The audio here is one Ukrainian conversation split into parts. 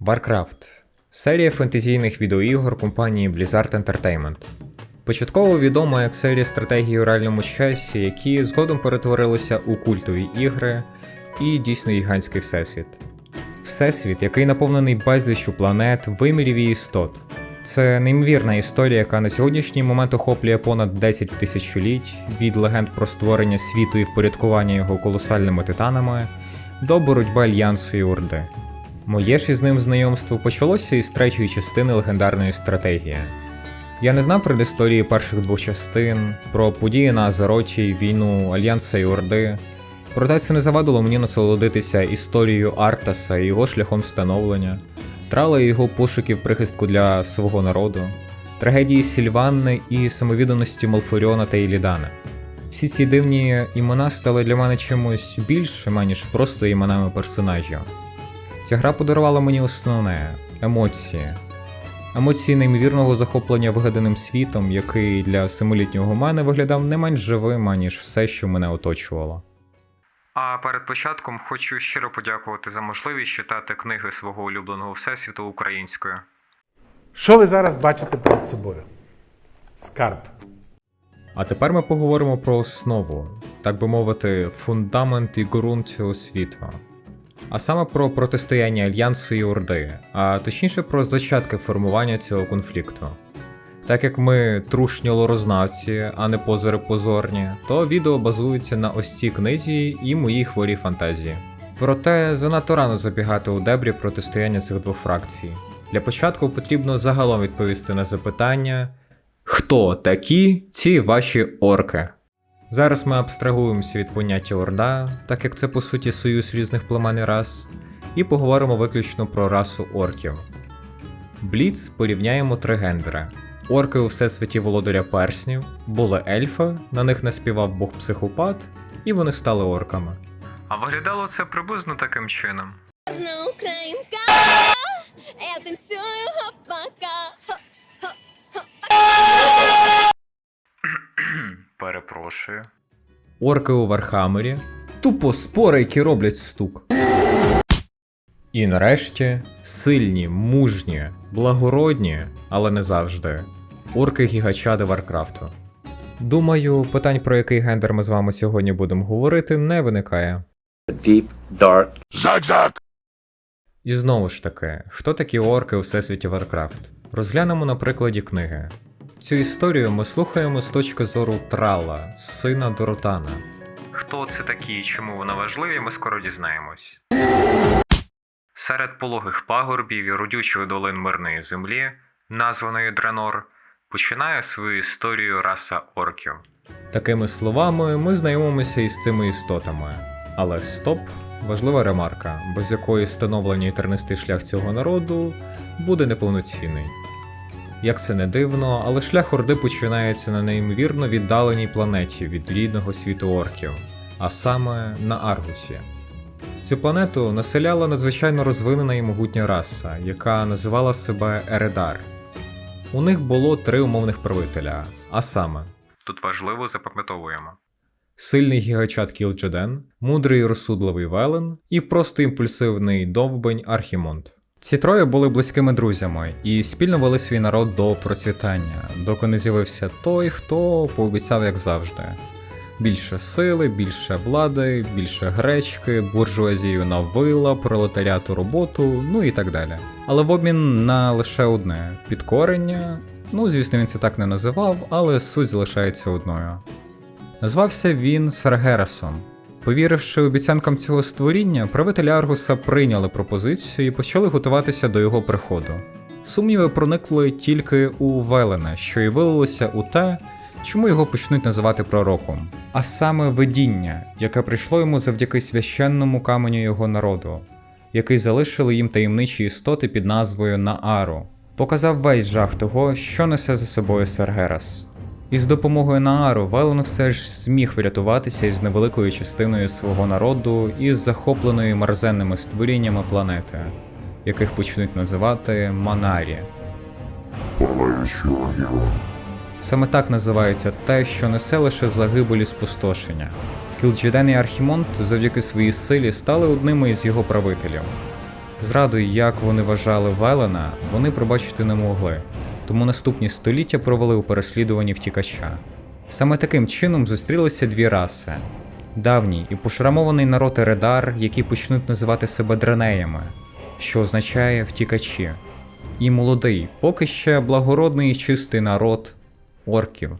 Warcraft серія фентезійних відеоігор компанії Blizzard Entertainment. Початково відома як серія стратегій у реальному часі, які згодом перетворилися у культові ігри і дійсно гігантський всесвіт. Всесвіт, який наповнений безліччю планет, вимірів і істот. Це неймовірна історія, яка на сьогоднішній момент охоплює понад 10 тисячоліть від легенд про створення світу і впорядкування його колосальними титанами до боротьби Альянсу і Орди. Моє ж із ним знайомство почалося із третьої частини легендарної стратегії. Я не знав предісторії перших двох частин, про події на Азероті, війну Альянса і Орди. Проте це не завадило мені насолодитися історією Артаса і його шляхом становлення, трала його пошуків прихистку для свого народу, трагедії Сільванни і самовідданості Малфоріона та Ілідана. Всі ці дивні імена стали для мене чимось більшим, аніж просто іменами персонажів. Ця гра подарувала мені основне емоції. Емоції неймовірного захоплення вигаданим світом, який для семилітнього мене виглядав не менш живим, аніж все, що мене оточувало. А перед початком хочу щиро подякувати за можливість читати книги свого улюбленого всесвіту українською. Що ви зараз бачите перед собою? Скарб. А тепер ми поговоримо про основу, так би мовити, фундамент і ґрунт цього світу. А саме про протистояння Альянсу і Орди, а точніше про зачатки формування цього конфлікту. Так як ми трушні лорознавці, а не позори позорні, то відео базується на ось цій книзі і моїй хворій фантазії. Проте занадто рано забігати у дебрі протистояння цих двох фракцій. Для початку потрібно загалом відповісти на запитання: Хто такі ці ваші орки? Зараз ми абстрагуємося від поняття Орда, так як це по суті союз різних племен і рас, і поговоримо виключно про расу орків. Бліц порівняємо три гендери. Орки у всесвіті володаря перснів, були ельфи, на них наспівав бог психопат, і вони стали орками. А виглядало це приблизно таким чином. Одна Перепрошую. Орки у Вархаммері. Тупо спори, які роблять стук. І нарешті сильні, мужні, благородні, але не завжди. Орки гігачади Варкрафту. Думаю, питань, про який гендер ми з вами сьогодні будемо говорити, не виникає. deep, dark І знову ж таки, хто такі орки у всесвіті Варкрафт? Розглянемо на прикладі книги. Цю історію ми слухаємо з точки зору Трала, сина Доротана. Хто це такі і чому вони важливі, ми скоро дізнаємось. Серед пологих пагорбів і родючих долин мирної землі, названої Дренор, починає свою історію раса орків. Такими словами ми знайомимося із цими істотами. Але стоп, важлива ремарка, без якої встановлення і тернистий шлях цього народу буде неповноцінний. Як це не дивно, але шлях Орди починається на неймовірно віддаленій планеті від рідного світу орків, а саме на Аргусі. Цю планету населяла надзвичайно розвинена і могутня раса, яка називала себе Ередар. У них було три умовних правителя, а саме тут важливо запам'ятовуємо. Сильний гігачат Кілджеден, мудрий і розсудливий Велен і просто імпульсивний довбень Архімонд. Ці троє були близькими друзями і спільно вели свій народ до процвітання, доки не з'явився той, хто пообіцяв, як завжди. Більше сили, більше влади, більше гречки, буржуазію на вила, пролетаріату роботу, ну і так далі. Але в обмін на лише одне підкорення. Ну, звісно, він це так не називав, але суть залишається одною. Назвався він Саргерасом. Повіривши обіцянкам цього створіння, правителі Аргуса прийняли пропозицію і почали готуватися до його приходу. Сумніви проникли тільки у Велена, що і вилилося у те, чому його почнуть називати пророком, а саме видіння, яке прийшло йому завдяки священному каменю його народу, який залишили їм таємничі істоти під назвою Наару, показав весь жах того, що несе за собою Сергерас. І з допомогою Наару Велен все ж зміг врятуватися із невеликою частиною свого народу із захопленою мерзенними створіннями планети, яких почнуть називати Манарі. Палаючий регіон. Саме так називається те, що несе лише загибель і спустошення. Кілджеден і Архімонд завдяки своїй силі стали одними із його правителів. Зраду, як вони вважали Велена, вони пробачити не могли, тому наступні століття провели у переслідуванні втікача. Саме таким чином зустрілися дві раси: давній і пошрамований народ Ередар, які почнуть називати себе дренеями, що означає втікачі, і молодий, поки ще благородний і чистий народ орків.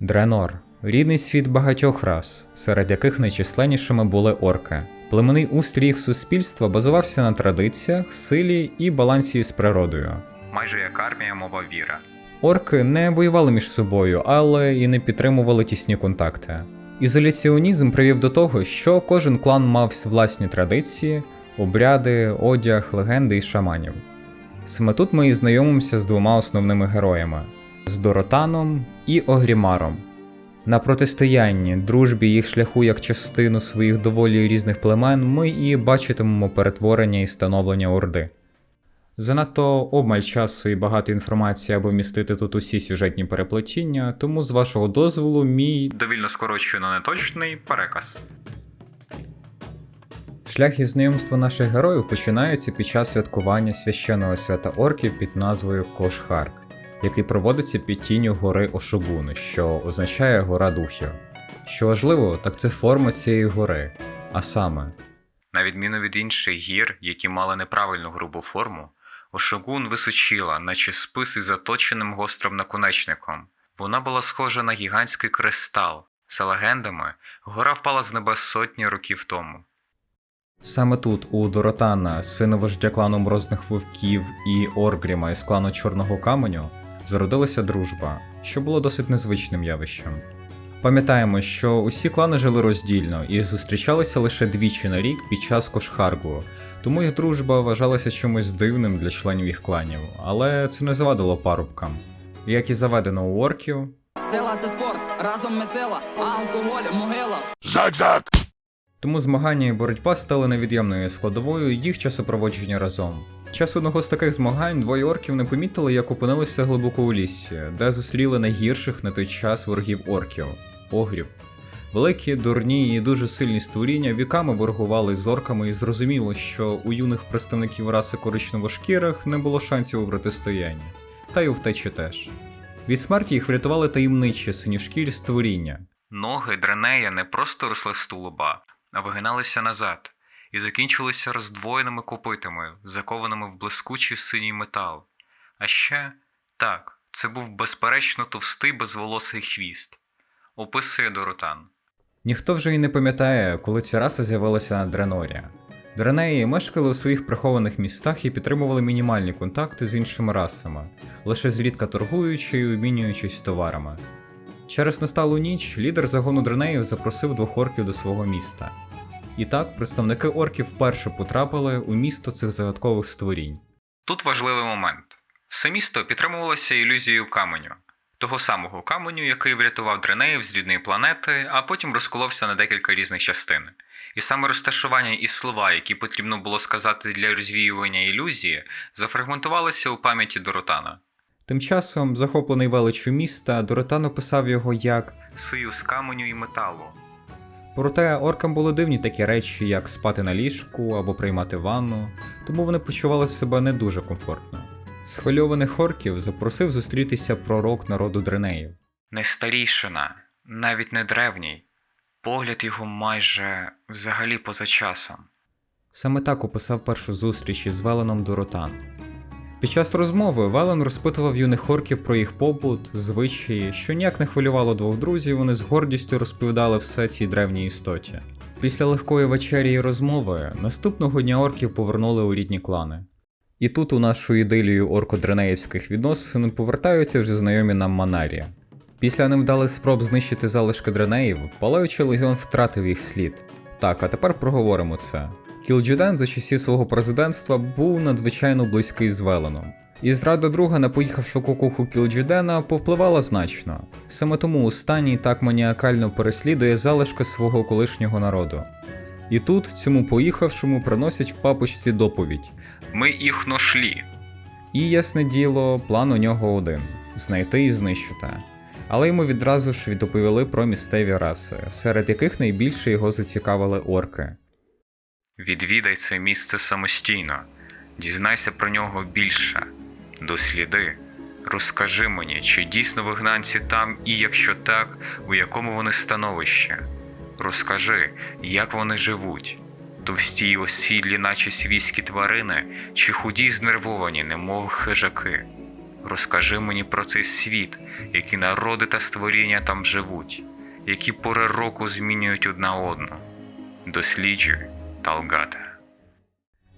Дренор рідний світ багатьох рас, серед яких найчисленнішими були орки. Племенний устрій їх суспільства базувався на традиціях, силі і балансі з природою. Майже як армія мова віра. Орки не воювали між собою, але і не підтримували тісні контакти. Ізоляціонізм привів до того, що кожен клан мав власні традиції, обряди, одяг, легенди і шаманів. Саме тут ми і знайомимося з двома основними героями з Доротаном і Огрімаром. На протистоянні, дружбі їх шляху як частину своїх доволі різних племен ми і бачитимемо перетворення і становлення Орди. Занадто обмаль часу і багато інформації, аби вмістити тут усі сюжетні переплетіння, тому з вашого дозволу мій довільно скорочено неточний переказ. Шлях із знайомства наших героїв починається під час святкування священного свята орків під назвою Кошхарк, який проводиться під тінню гори Ошогуну, що означає гора духів. Що важливо, так це форма цієї гори, а саме. На відміну від інших гір, які мали неправильну грубу форму, Ошогун височила, наче спис із заточеним гострим наконечником. Вона була схожа на гігантський кристал. За легендами, гора впала з небес сотні років тому. Саме тут, у Доротана, сина вождя клану Морозних Вовків і Оргріма із клану Чорного Каменю, зародилася дружба, що було досить незвичним явищем. Пам'ятаємо, що усі клани жили роздільно і зустрічалися лише двічі на рік під час Кошхаргу, тому їх дружба вважалася чимось дивним для членів їх кланів, але це не завадило парубкам. Як і заведено у орків, Сила це спорт, разом ми сила, а алкоголь могила. Zag-zag! Тому змагання і боротьба стали невід'ємною складовою їх часопроводження разом. Час одного з таких змагань двоє орків не помітили, як опинилися глибоко у лісі, де зустріли найгірших на той час ворогів орків огрів. Великі, дурні і дуже сильні створіння віками ворогували з орками і зрозуміло, що у юних представників раси коричневошкірих не було шансів у протистоянні, та й у втечі теж. Від смерті їх врятували таємничі синішкірі створіння. Ноги Дренея не просто росли з тулуба, а вигиналися назад і закінчилися роздвоєними копитами, закованими в блискучий синій метал. А ще так, це був безперечно товстий безволосий хвіст. Описує Доротан. Ніхто вже й не пам'ятає, коли ця раса з'явилася на Дренорі. Дренеї мешкали у своїх прихованих містах і підтримували мінімальні контакти з іншими расами, лише зрідка торгуючи і обмінюючись товарами. Через насталу ніч лідер загону Дренеїв запросив двох орків до свого міста. І так представники орків вперше потрапили у місто цих загадкових створінь. Тут важливий момент: все місто підтримувалося ілюзією каменю, того самого каменю, який врятував Дренеїв з рідної планети, а потім розколовся на декілька різних частин. І саме розташування і слова, які потрібно було сказати для розвіювання ілюзії, зафрагментувалися у пам'яті Доротана. Тим часом, захоплений величчю міста, Доротан описав його як союз каменю і металу. Проте оркам були дивні такі речі, як спати на ліжку або приймати ванну, тому вони почували себе не дуже комфортно. Схвильованих орків запросив зустрітися пророк народу Дренеїв. Не старішина, навіть не древній, погляд його майже взагалі поза часом. Саме так описав першу зустріч із Веленом Доротан. Під час розмови Велен розпитував юних орків про їх побут, звичаї, що ніяк не хвилювало двох друзів, вони з гордістю розповідали все цій древній істоті. Після легкої вечері і розмови наступного дня орків повернули у рідні клани. І тут у нашу ідилію орко-дренеївських відносин повертаються вже знайомі нам Манарія. Після невдалих спроб знищити залишки дренеїв, палаючий легіон втратив їх слід. Так, а тепер проговоримо це. Кілджуден за часів свого президентства був надзвичайно близький з Веленом. І зрада друга на поїхавшу кукуху Кілджудена повпливала значно. Саме тому останній так маніакально переслідує залишки свого колишнього народу. І тут цьому поїхавшому приносять в папочці доповідь: Ми їх ношлі. І ясне діло, план у нього один знайти і знищити. Але йому відразу ж відповіли про місцеві раси, серед яких найбільше його зацікавили орки. Відвідай це місце самостійно, дізнайся про нього більше, досліди. Розкажи мені, чи дійсно вигнанці там, і якщо так, у якому вони становищі. Розкажи, як вони живуть, товсті й осідлі, наче свійські тварини, чи худі й знервовані, немов хижаки. Розкажи мені про цей світ, які народи та створіння там живуть, які пори року змінюють одна одну. Досліджуй, Талгате.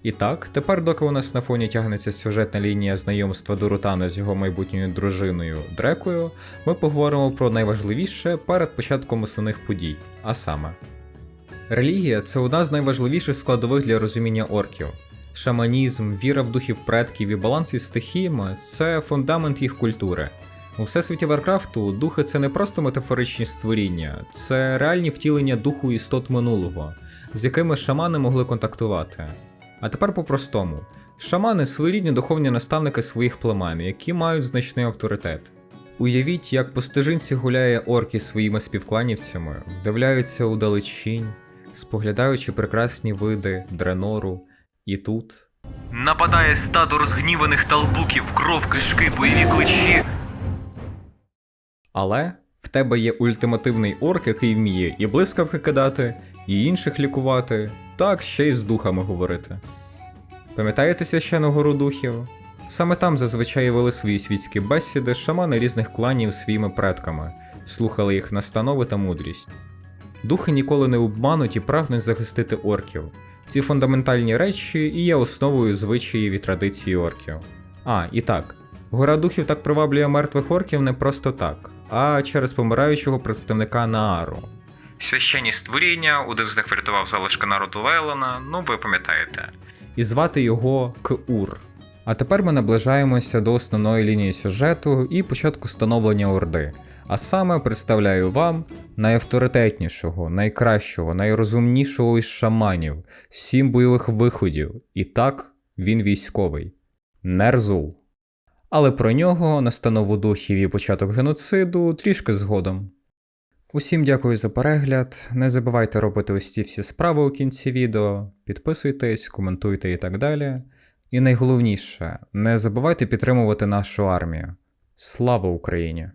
І так, тепер, доки у нас на фоні тягнеться сюжетна лінія знайомства Доротана з його майбутньою дружиною Дрекою, ми поговоримо про найважливіше перед початком основних подій, а саме. Релігія це одна з найважливіших складових для розуміння орків. Шаманізм, віра в духів предків і баланс із стихіями це фундамент їх культури. У всесвіті Варкрафту духи це не просто метафоричні створіння, це реальні втілення духу істот минулого, з якими шамани могли контактувати. А тепер по-простому: шамани своєрідні духовні наставники своїх племен, які мають значний авторитет. Уявіть, як по стежинці гуляє орки своїми співкланівцями, вдивляються у далечінь, споглядаючи прекрасні види Дренору, і тут. Нападає стадо розгніваних талбуків, кров, кишки, бойові кличі. Але в тебе є ультимативний орк, який вміє і блискавки кидати, і інших лікувати, так ще й з духами говорити. Пам'ятаєте священну гору духів? Саме там зазвичай вели свої світські бесіди шамани різних кланів своїми предками, слухали їх настанови та мудрість. Духи ніколи не обмануть і прагнуть захистити орків. Ці фундаментальні речі і є основою звичаїв і традиції орків. А, і так, гора духів так приваблює мертвих орків не просто так, а через помираючого представника Наару. Священні створіння, один з них врятував залишки народу Лейлона, ну ви пам'ятаєте. І звати його Кур. А тепер ми наближаємося до основної лінії сюжету і початку становлення Орди. А саме представляю вам найавторитетнішого, найкращого, найрозумнішого із шаманів, сім бойових виходів. І так, він військовий. Нерзул. Але про нього, настанову духів і початок геноциду трішки згодом. Усім дякую за перегляд. Не забувайте робити ось ці всі справи у кінці відео, підписуйтесь, коментуйте і так далі. І найголовніше, не забувайте підтримувати нашу армію. Слава Україні!